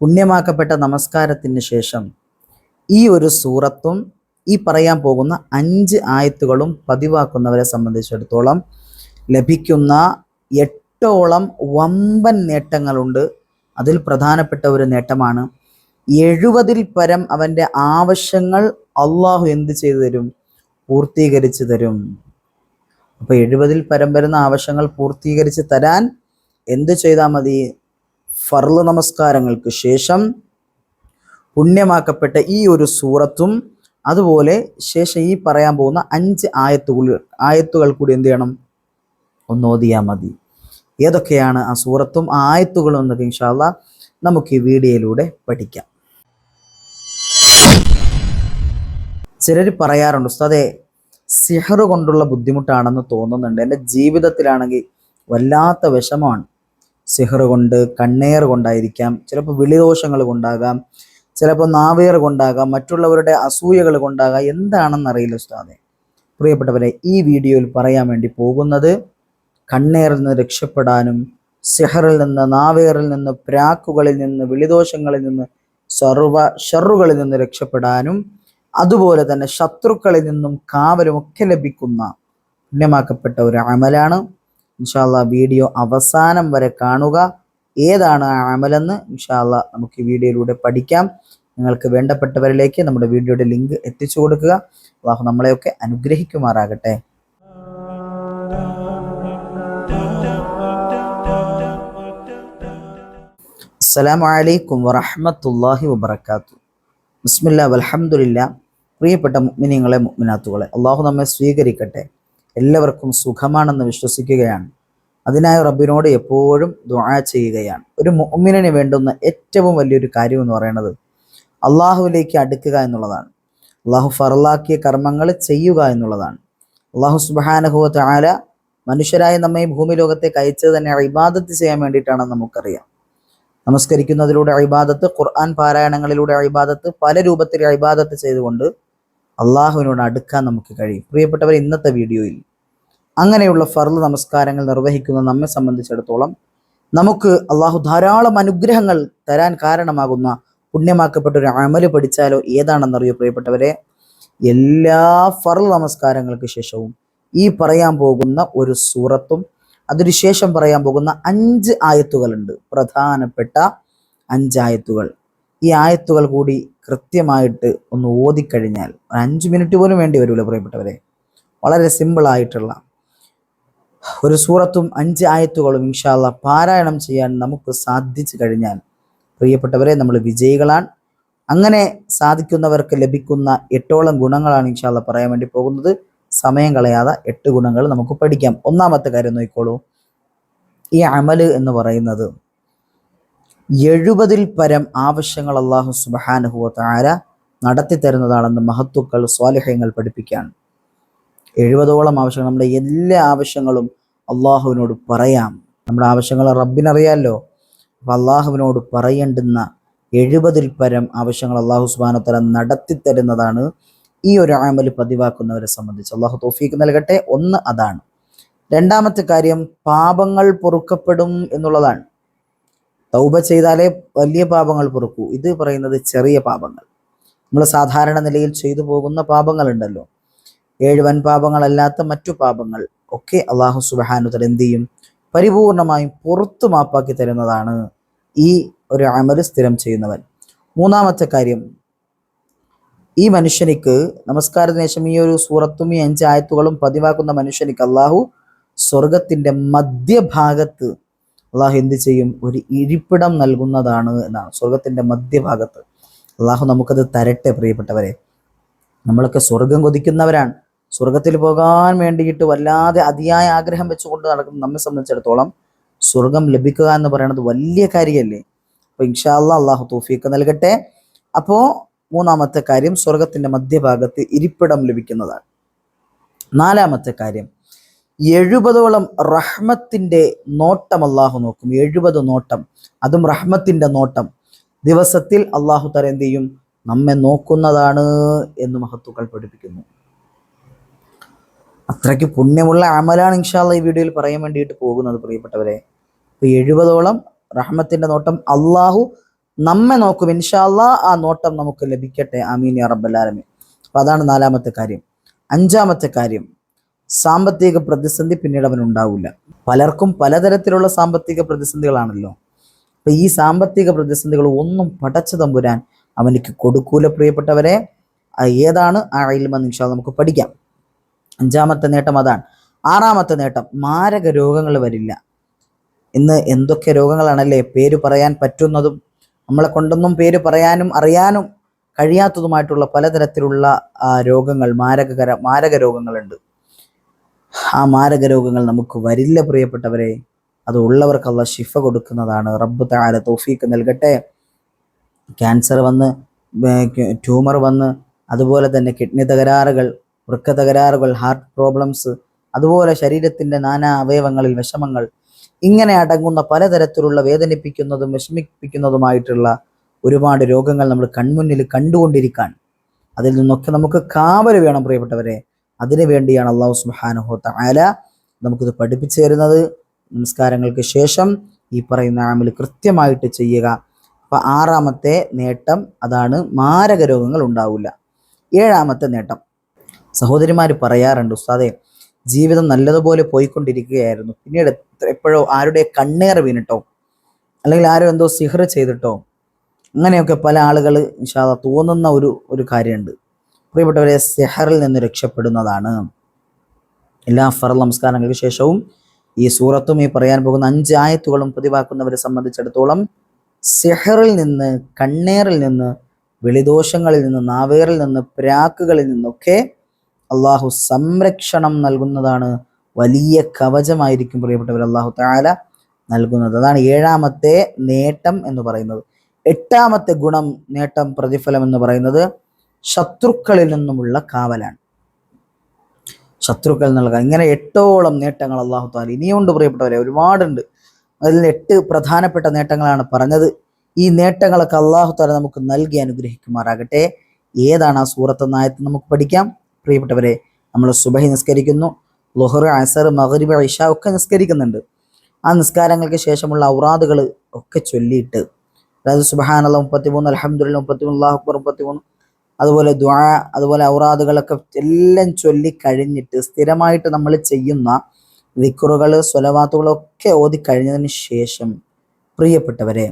പുണ്യമാക്കപ്പെട്ട നമസ്കാരത്തിന് ശേഷം ഈ ഒരു സൂറത്തും ഈ പറയാൻ പോകുന്ന അഞ്ച് ആയത്തുകളും പതിവാക്കുന്നവരെ സംബന്ധിച്ചിടത്തോളം ലഭിക്കുന്ന എട്ടോളം വമ്പൻ നേട്ടങ്ങളുണ്ട്. അതിൽ പ്രധാനപ്പെട്ട ഒരു നേട്ടമാണ് എഴുപതിൽ പരം അവന്റെ ആവശ്യങ്ങൾ അള്ളാഹു എന്ത് ചെയ്തു തരും? പൂർത്തീകരിച്ചു തരും. അപ്പോൾ എഴുപതിൽ പരം വരുന്ന ആവശ്യങ്ങൾ പൂർത്തീകരിച്ച് തരാൻ എന്ത് ചെയ്താൽ മതി? ഫർൾ നമസ്കാരങ്ങൾക്ക് ശേഷം പുണ്യമാക്കപ്പെട്ട ഈ ഒരു സൂറത്തും അതുപോലെ ശേഷം ഈ പറയാൻ പോകുന്ന അഞ്ച് ആയത്തുകൾ ആയത്തുകൾ കൂടി എന്ത് ചെയ്യണം? ഒന്ന് ഓതിയാൽ മതി. ഏതൊക്കെയാണ് ആ സൂറത്തും ആ ആയത്തുകളും എന്നൊക്കെ ഇൻഷാല്ല നമുക്ക് ഈ വീഡിയോയിലൂടെ പഠിക്കാം. ചിലർ പറയാറുണ്ട് ഉസ്താദെ സിഹർ കൊണ്ടുള്ള ബുദ്ധിമുട്ടാണെന്ന് തോന്നുന്നുണ്ട്. എന്റെ ജീവിതത്തിലാണെങ്കിൽ വല്ലാത്ത വിഷമമാണ്. സിഹർ കൊണ്ട് കണ്ണേർ കൊണ്ടായിരിക്കാം ചിലപ്പോൾ വിളിദോഷങ്ങൾ കൊണ്ടാകാം ചിലപ്പോൾ നാവേർ കൊണ്ടാകാം മറ്റുള്ളവരുടെ അസൂയകൾ കൊണ്ടാകാം. എന്താണെന്ന് അറിയില്ല ഉസ്താദെ. പ്രിയപ്പെട്ടവരെ ഈ വീഡിയോയിൽ പറയാൻ വേണ്ടി പോകുന്നത് കണ്ണേറിൽ നിന്ന് രക്ഷപ്പെടാനും സിഹറിൽ നിന്ന് നാവേറിൽ നിന്ന് പ്രാക്കുകളിൽ നിന്ന് വിളിദോഷങ്ങളിൽ നിന്ന് സർവ ഷറുകളിൽ നിന്ന് രക്ഷപ്പെടാനും അതുപോലെ തന്നെ ശത്രുക്കളിൽ നിന്നും കാവലുമൊക്കെ ലഭിക്കുന്ന പുണ്യമാക്കപ്പെട്ട ഒരു അമലാണ്. ഇൻഷാല്ല വീഡിയോ അവസാനം വരെ കാണുക. ഏതാണ് അമലെന്ന് ഇൻഷാല്ല നമുക്ക് ഈ വീഡിയോയിലൂടെ പഠിക്കാം. നിങ്ങൾക്ക് വേണ്ടപ്പെട്ടവരിലേക്ക് നമ്മുടെ വീഡിയോയുടെ ലിങ്ക് എത്തിച്ചു കൊടുക്കുക. അള്ളാഹു നമ്മളെയൊക്കെ അനുഗ്രഹിക്കുമാറാകട്ടെ. അസ്സലാമു അലൈക്കും വറഹ്മത്തുള്ളാഹി വബറകാത്തു. ബിസ്മില്ലാ വൽഹംദുലില്ലാ പ്രിയപ്പെട്ട മുഗ്മിനിങ്ങളെ മുഗ്മിനാത്തുകളെ അള്ളാഹു നമ്മെ സ്വീകരിക്കട്ടെ. എല്ലാവർക്കും സുഖമാണെന്ന് വിശ്വസിക്കുകയാണ്. അതിനായി റബ്ബിനോട് എപ്പോഴും ദുആ ചെയ്യുകയാണ്. ഒരു മുഅ്മിനിന് വേണ്ടുന്ന ഏറ്റവും വലിയൊരു കാര്യം എന്ന് പറയുന്നത് അള്ളാഹുവിലേക്ക് അടുക്കുക എന്നുള്ളതാണ്. അള്ളാഹു ഫറലാക്കിയ കർമ്മങ്ങൾ ചെയ്യുക എന്നുള്ളതാണ്. അള്ളാഹു സുബ്ഹാനഹു തആല മനുഷ്യരായ നമ്മെ ഭൂമി ലോകത്തെ അയച്ചത് തന്നെ അഭിബാദത്ത് ചെയ്യാൻ വേണ്ടിയിട്ടാണെന്ന് നമുക്കറിയാം. നമസ്കരിക്കുന്നതിലൂടെ അഴിബാദത്ത് ഖുർആൻ പാരായണങ്ങളിലൂടെ അഴിബാദത്ത് പല രൂപത്തിൽ അഴിബാദത്ത് ചെയ്തുകൊണ്ട് അള്ളാഹുവിനോട് അടുക്കാൻ നമുക്ക് കഴിയും. പ്രിയപ്പെട്ടവർ ഇന്നത്തെ വീഡിയോയിൽ അങ്ങനെയുള്ള ഫർൾ നമസ്കാരങ്ങൾ നിർവഹിക്കുന്ന നമ്മെ സംബന്ധിച്ചിടത്തോളം നമുക്ക് അള്ളാഹു ധാരാളം അനുഗ്രഹങ്ങൾ തരാൻ കാരണമാകുന്ന പുണ്യമാക്കപ്പെട്ട ഒരു അമൽ പഠിച്ചാലോ ഏതാണെന്നറിയോ പ്രിയപ്പെട്ടവരെ? എല്ലാ ഫർൾ നമസ്കാരങ്ങൾക്ക് ശേഷവും ഈ പറയാൻ പോകുന്ന ഒരു സൂറത്തും അതിനുശേഷം പറയാൻ പോകുന്ന അഞ്ച് ആയത്തുകളുണ്ട്. പ്രധാനപ്പെട്ട അഞ്ചായത്തുകൾ ഈ ആയത്തുകൾ കൂടി കൃത്യമായിട്ട് ഒന്ന് ഓതിക്കഴിഞ്ഞാൽ അഞ്ച് മിനിറ്റ് പോലും വേണ്ടി വരില്ല പ്രിയപ്പെട്ടവരെ. വളരെ സിമ്പിൾ ആയിട്ടുള്ള ഒരു സൂറത്തും അഞ്ച് ആയത്തുകളും ഇൻഷാല്ല പാരായണം ചെയ്യാൻ നമുക്ക് സാധിച്ചു കഴിഞ്ഞാൽ പ്രിയപ്പെട്ടവരെ നമ്മൾ വിജയികളാണ്. അങ്ങനെ സാധിക്കുന്നവർക്ക് ലഭിക്കുന്ന എട്ടോളം ഗുണങ്ങളാണ് ഇൻഷാല്ല പറയാൻ വേണ്ടി പോകുന്നത്. സമയം കളയാതെ എട്ട് ഗുണങ്ങൾ നമുക്ക് പഠിക്കാം. ഒന്നാമത്തെ കാര്യം നോക്കിക്കോളൂ. ഈ അമൽ എന്ന് പറയുന്നത് എഴുപതിൽ പരം ആവശ്യങ്ങൾ അള്ളാഹു സുബാനുഹുവ താര നടത്തി തരുന്നതാണെന്ന് മഹത്തുക്കൾ സ്വാലിഹ്യങ്ങൾ പഠിപ്പിക്കുകയാണ്. എഴുപതോളം ആവശ്യങ്ങൾ നമ്മുടെ എല്ലാ ആവശ്യങ്ങളും അള്ളാഹുവിനോട് പറയാം. നമ്മുടെ ആവശ്യങ്ങൾ റബ്ബിനറിയാമല്ലോ അപ്പം അള്ളാഹുവിനോട് പറയേണ്ടുന്ന എഴുപതിൽ പരം ആവശ്യങ്ങൾ അള്ളാഹു നടത്തി തരുന്നതാണ് ഈ ഒരു ആമൽ പതിവാക്കുന്നവരെ സംബന്ധിച്ച്. അള്ളാഹു തോഫീക്ക് നൽകട്ടെ. ഒന്ന് അതാണ്. രണ്ടാമത്തെ കാര്യം പാപങ്ങൾ പൊറുക്കപ്പെടും എന്നുള്ളതാണ്. തൗബ ചെയ്താലേ വലിയ പാപങ്ങൾ പൊറുക്കൂ. ഇത് പറയുന്നത് ചെറിയ പാപങ്ങൾ. നമ്മൾ സാധാരണ നിലയിൽ ചെയ്തു പോകുന്ന പാപങ്ങളുണ്ടല്ലോ. ഏഴ് വൻ പാപങ്ങളല്ലാത്ത മറ്റു പാപങ്ങൾ ഒക്കെ അള്ളാഹു സുബാനുതൽ എന്ത് ചെയ്യും പരിപൂർണമായും പുറത്തു മാപ്പാക്കി തരുന്നതാണ് ഈ ഒരു അമൽ സ്ഥിരം ചെയ്യുന്നവൻ. മൂന്നാമത്തെ കാര്യം ഈ മനുഷ്യനിക്ക് നമസ്കാരത്തിന് ശേഷം ഈ ഒരു സൂറത്തും ഈ അഞ്ച് ആയത്തുകളും പതിവാക്കുന്ന മനുഷ്യനിക്ക് അള്ളാഹു സ്വർഗത്തിന്റെ മധ്യഭാഗത്ത് അള്ളാഹു എന്ത് ചെയ്യും? ഒരു ഇരിപ്പിടം നൽകുന്നതാണ് എന്നാണ്. സ്വർഗത്തിന്റെ മധ്യഭാഗത്ത്. അള്ളാഹു നമുക്കത് തരട്ടെ പ്രിയപ്പെട്ടവരെ. നമ്മളൊക്കെ സ്വർഗം കൊതിക്കുന്നവരാണ്. സ്വർഗത്തിൽ പോകാൻ വേണ്ടിയിട്ട് വല്ലാതെ അതിയായ ആഗ്രഹം വെച്ചുകൊണ്ട് നടക്കുന്ന നമ്മെ സംബന്ധിച്ചിടത്തോളം സ്വർഗം ലഭിക്കുക എന്ന് പറയുന്നത് വലിയ കാര്യമല്ലേ? അപ്പൊ ഇൻഷാല്ല അള്ളാഹു തോഫീക്ക് നൽകട്ടെ. അപ്പോ മൂന്നാമത്തെ കാര്യം സ്വർഗത്തിന്റെ മധ്യഭാഗത്ത് ഇരിപ്പിടം ലഭിക്കുന്നതാണ്. നാലാമത്തെ കാര്യം എഴുപതോളം റഹ്മത്തിന്റെ നോട്ടം അള്ളാഹു നോക്കും. എഴുപത് നോട്ടം അതും റഹ്മത്തിന്റെ നോട്ടം. ദിവസത്തിൽ അള്ളാഹു എന്ത് ചെയ്യും? നമ്മെ നോക്കുന്നതാണ് എന്ന് മഹത്തുക്കൾ പഠിപ്പിക്കുന്നു. അത്രയ്ക്ക് പുണ്യമുള്ള അമലാണ് ഇൻഷാല്ല ഈ വീഡിയോയിൽ പറയാൻ വേണ്ടിയിട്ട് പോകുന്നത് പ്രിയപ്പെട്ടവരെ. ഇപ്പൊ എഴുപതോളം റഹ്മത്തിന്റെ നോട്ടം അള്ളാഹു നമ്മെ നോക്കും. ഇൻഷാല്ല ആ നോട്ടം നമുക്ക് ലഭിക്കട്ടെ. അമീൻ യാ റബ്ബല്ലാലമീൻ അപ്പൊ അതാണ് നാലാമത്തെ കാര്യം. അഞ്ചാമത്തെ കാര്യം സാമ്പത്തിക പ്രതിസന്ധി പിന്നീട് അവൻ ഉണ്ടാവില്ല പലർക്കും പലതരത്തിലുള്ള സാമ്പത്തിക പ്രതിസന്ധികളാണല്ലോ. അപ്പൊ ഈ സാമ്പത്തിക പ്രതിസന്ധികൾ ഒന്നും പടച്ചു തമ്പുരാൻ അവനിക്ക് കൊടുക്കൂല പ്രിയപ്പെട്ടവരെ. ഏതാണ് ആ ഇൽമെന്ന് ഇൻഷാ നമുക്ക് പഠിക്കാം. അഞ്ചാമത്തെ നേട്ടം അതാണ്. ആറാമത്തെ നേട്ടം മാരക രോഗങ്ങൾ വരില്ല. ഇന്ന് എന്തൊക്കെ രോഗങ്ങളാണല്ലേ പേര് പറയാൻ പറ്റുന്നതും നമ്മളെ കൊണ്ടൊന്നും പേര് പറയാനും അറിയാനും കഴിയാത്തതുമായിട്ടുള്ള പലതരത്തിലുള്ള രോഗങ്ങൾ മാരകകര മാരക രോഗങ്ങളുണ്ട്. ആ മാരക രോഗങ്ങൾ നമുക്ക് വരില്ല പ്രിയപ്പെട്ടവരെ. അത് ഉള്ളവർക്കുള്ള ശിഫ കൊടുക്കുന്നതാണ്. റബ്ബ് താല തോഫീക്ക് നൽകട്ടെ. ക്യാൻസർ വന്ന് ട്യൂമർ വന്ന് അതുപോലെ തന്നെ കിഡ്നി തകരാറുകൾ വൃക്ക തകരാറുകൾ ഹാർട്ട് പ്രോബ്ലംസ് അതുപോലെ ശരീരത്തിന്റെ നാനാ അവയവങ്ങളിൽ വിഷമങ്ങൾ. ഇങ്ങനെ അടങ്ങുന്ന പലതരത്തിലുള്ള വേദനിപ്പിക്കുന്നതും വിഷമിപ്പിക്കുന്നതുമായിട്ടുള്ള ഒരുപാട് രോഗങ്ങൾ നമ്മൾ കൺമുന്നിൽ കണ്ടുകൊണ്ടിരിക്കാൻ അതിൽ നിന്നൊക്കെ നമുക്ക് കാവൽ വേണം പ്രിയപ്പെട്ടവരെ. അതിനു വേണ്ടിയാണ് അള്ളാഹു സുബാനുഹോ തആല നമുക്കിത് പഠിപ്പിച്ചു തരുന്നത്. നമസ്കാരങ്ങൾക്ക് ശേഷം ഈ പറയുന്ന ആമിൽ കൃത്യമായിട്ട് ചെയ്യുക. അപ്പൊ ആറാമത്തെ നേട്ടം അതാണ് മാരക രോഗങ്ങൾ ഉണ്ടാവില്ല. ഏഴാമത്തെ നേട്ടം സഹോദരിമാർ പറയാറുണ്ട് ഉസ്താദെ ജീവിതം നല്ലതുപോലെ പോയിക്കൊണ്ടിരിക്കുകയായിരുന്നു. പിന്നീട് എപ്പോഴോ ആരുടെ കണ്ണേർ വീണിട്ടോ അല്ലെങ്കിൽ ആരോ എന്തോ സിഹർ ചെയ്തിട്ടോ അങ്ങനെയൊക്കെ പല ആളുകൾ ഇൻഷാല്ല തോന്നുന്ന ഒരു ഒരു കാര്യമുണ്ട്. പ്രിയപ്പെട്ടവരെ സെഹറിൽ നിന്ന് രക്ഷപ്പെടുന്നതാണ്. എല്ലാ ഫറൽ നമസ്കാരങ്ങൾക്ക് ശേഷവും ഈ സൂറത്തും ഈ പറയാൻ പോകുന്ന അഞ്ച് ആയത്തുകളും പ്രതിഭാക്കുന്നവരെ സംബന്ധിച്ചിടത്തോളം സെഹറിൽ നിന്ന് കണ്ണേറിൽ നിന്ന് വെളിദോഷങ്ങളിൽ നിന്ന് നാവേറിൽ നിന്ന് പ്രാക്കുകളിൽ നിന്നൊക്കെ അള്ളാഹു സംരക്ഷണം നൽകുന്നതാണ് വലിയ കവചമായിരിക്കും പ്രിയപ്പെട്ടവർ അള്ളാഹു താല നൽകുന്നത്. അതാണ് ഏഴാമത്തെ നേട്ടം എന്ന് പറയുന്നത്. എട്ടാമത്തെ ഗുണം നേട്ടം പ്രതിഫലം എന്ന് പറയുന്നത് ശത്രുക്കളിൽ നിന്നുമുള്ള കാവലാണ്. ശത്രുക്കൾ നൽകുക ഇങ്ങനെ എട്ടോളം നേട്ടങ്ങൾ അള്ളാഹു താല ഇനിയുണ്ട് പ്രിയപ്പെട്ടവരെ ഒരുപാടുണ്ട്. അതിൽ എട്ട് പ്രധാനപ്പെട്ട നേട്ടങ്ങളാണ് പറഞ്ഞത്. ഈ നേട്ടങ്ങളൊക്കെ അള്ളാഹു താല നമുക്ക് നൽകി അനുഗ്രഹിക്കുമാറാകട്ടെ. ഏതാണ് ആ സൂറത്ത് നായത്ത് നമുക്ക് പഠിക്കാം? പ്രിയപ്പെട്ടവരെ നമ്മൾ സുബഹി നിസ്കരിക്കുന്നു ലുഹർ അസർ മഹരിബ് ഐഷ ഒക്കെ നിസ്കരിക്കുന്നുണ്ട്. ആ നിസ്കാരങ്ങൾക്ക് ശേഷമുള്ള ഔറാദുകൾ ഒക്കെ ചൊല്ലിയിട്ട് അതായത് സുബഹാനുള്ള മുപ്പത്തിമൂന്ന് അലഹമുല്ല മുപ്പത്തിമൂന്ന് അള്ളാഹു അക്ബർ മുപ്പത്തിമൂന്ന് അതുപോലെ ദ്വാ അതുപോലെ ഔറാദുകളൊക്കെ എല്ലാം ചൊല്ലി കഴിഞ്ഞിട്ട് സ്ഥിരമായിട്ട് നമ്മൾ ചെയ്യുന്ന വിക്കുറുകൾ സ്വലവാത്തുകളൊക്കെ ഓതി കഴിഞ്ഞതിന് ശേഷം പ്രിയപ്പെട്ടവരെ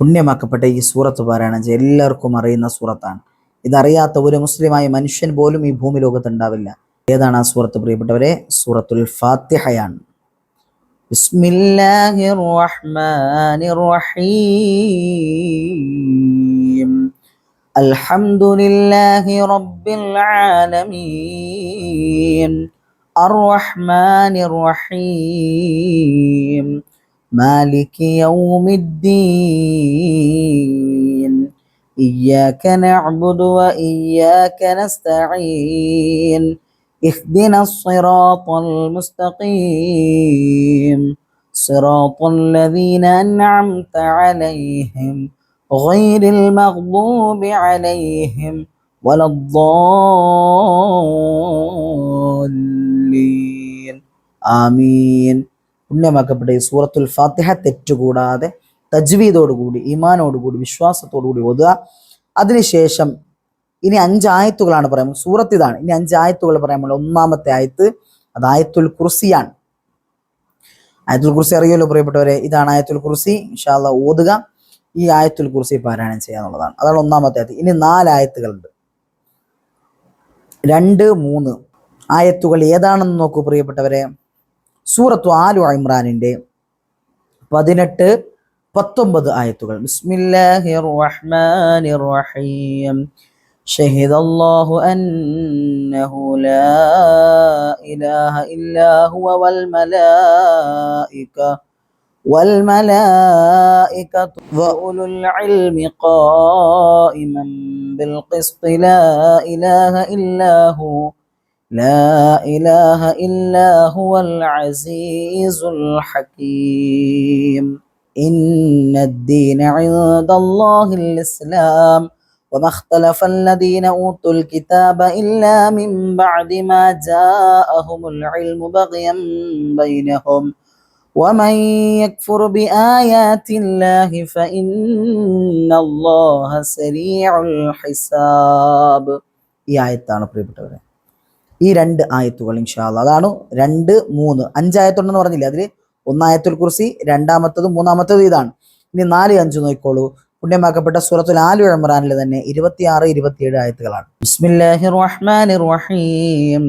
പുണ്യമാക്കപ്പെട്ട ഈ സൂറത്ത് പാരായണം എല്ലാവർക്കും അറിയുന്ന സൂറത്താണ്. ഇതറിയാത്ത ഒരു മുസ്ലിമായ മനുഷ്യൻ പോലും ഈ ഭൂമി ലോകത്തുണ്ടാവില്ല. ഏതാണ് ആ സൂറത്ത്? പ്രിയപ്പെട്ടവരെ സൂറത്തുൽ ഫാത്തിഹയാണ്. ബിസ്മില്ലാഹിർ റഹ്മാനിർ റഹീം അൽഹംദുലില്ലാഹി റബ്ബിൽ ആലമീൻ. അർറഹ്മാനിർ റഹീം മാലിക് യൗമിദ്ദീൻ. إياك نعبد وإياك نستعين اهدنا الصراط المستقيم صراط الذين أنعمت عليهم غير المغضوب عليهم ولا الضالين آمين പുണ്യമാക്കപ്പെട്ട ഈ സൂറത്തുൽ ഫാത്തിഹ തെറ്റുകൂടാതെ തജ്വീദോടുകൂടി ഈമാനോടുകൂടി വിശ്വാസത്തോടുകൂടി ഓതുക. അതിനുശേഷം ഇനി അഞ്ച് ആയത്തുകളാണ് പറയുന്നത്. സൂറത്ത് ഇതാണ് ഇനി അഞ്ച് ആയത്തുകൾ ഒന്നാമത്തെ ആയത്ത് അത് ആയത്തുൽ കുർസിയാണ്. ആയത്തുൽ കുർസി അറിയുമല്ലോ പ്രിയപ്പെട്ടവരെ? ഇതാണ് ആയത്തുൽ കുർസി. ഇൻഷാല്ല ഓതുക. ഈ ആയത്തുൽ കുർസി പാരായണം ചെയ്യുക എന്നുള്ളതാണ് അതാണ് ഒന്നാമത്തെ ആയത്ത്. ഇനി നാലായത്തുകളുണ്ട് രണ്ട് മൂന്ന് ആയത്തുകൾ ഏതാണെന്ന് നോക്കൂ പ്രിയപ്പെട്ടവരെ? സൂറത്തു ആലു ഇമ്രാനിന്റെ പതിനെട്ട് പത്തൊമ്പത് ആയത്തുകൾ ബിസ്മില്ലാഹിർ റഹ്മാനിർ റഹീം شهد الله أنه لا إله إلا هو والملائكة والملائكة وأولو العلم قائما بالقسط لا إله إلا هو لا إله إلا هو العزيز الحكيم إن الدين عند الله الإسلام وما اختلف الذين أوتوا الكتاب إلا من بعد ما جاءهم العلم بغيا بينهم ومن يكفر بآيات الله فإن الله سريع الحساب ഈ ആയത്താണ് പ്രിയപ്പെട്ടവരെ ഈ രണ്ട് ആയത്തുകൾ ഇൻഷാല്ല അതാണ് രണ്ട് മൂന്ന് അഞ്ചായത്തുണ്ടെന്ന് പറഞ്ഞില്ലേ അതിൽ ഒന്നായത്തുൽ കുർസി രണ്ടാമത്തതും മൂന്നാമത്തതും ഇതാണ് ഇനി നാല് അഞ്ച് നോക്കിക്കോളൂ പുണ്യമാക്കപ്പെട്ട സൂറത്തുൽ ആലു ഇമ്രാനിൽ തന്നെ ഇരുപത്തിയാറ് ഇരുപത്തിയേഴ് ആയത്തുകളാണ് ബിസ്മില്ലാഹിർ റഹ്മാനിർ റഹീം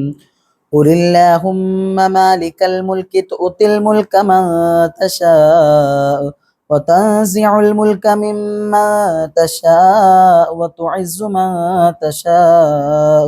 قل اللهم مالك الملك تؤتي الملك من تشاء وتنزع الملك ممن تشاء وتعز من تشاء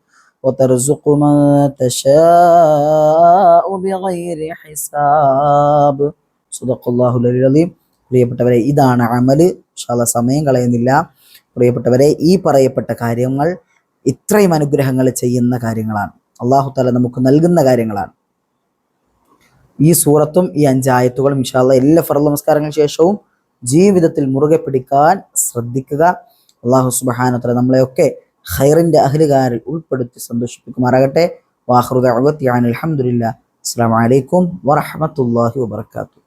وترزق من تشاء بغير حساب صدق الله العظيم പ്രിയപ്പെട്ടവരെ ഇതാണ് അമല് ഇൻഷാല്ല സമയം കളയുന്നില്ല പ്രിയപ്പെട്ടവരെ ഈ പറയപ്പെട്ട കാര്യങ്ങൾ ഇത്രയും അനുഗ്രഹങ്ങൾ ചെയ്യുന്ന കാര്യങ്ങളാണ് അള്ളാഹു താല നമുക്ക് നൽകുന്ന കാര്യങ്ങളാണ് ഈ സൂറത്തും ഈ അഞ്ചായത്തുകളും ഇൻഷാല്ല എല്ലാ ഫറ നമസ്കാരങ്ങൾക്ക് ശേഷവും ജീവിതത്തിൽ മുറുകെ പിടിക്കാൻ ശ്രദ്ധിക്കുക അള്ളാഹു സുബഹാനത്തല നമ്മളെയൊക്കെ ഖൈറിന്റെ അഹ്ലുകാരിൽ ഉൾപ്പെടുത്തി സന്തോഷിപ്പിക്കുമാറാകട്ടെ. വാഹൃദ അലഹമുല്ല അസ്സാം വലൈക്കും വറഹമത്തല്ലാഹി വാബർക്കാത്തു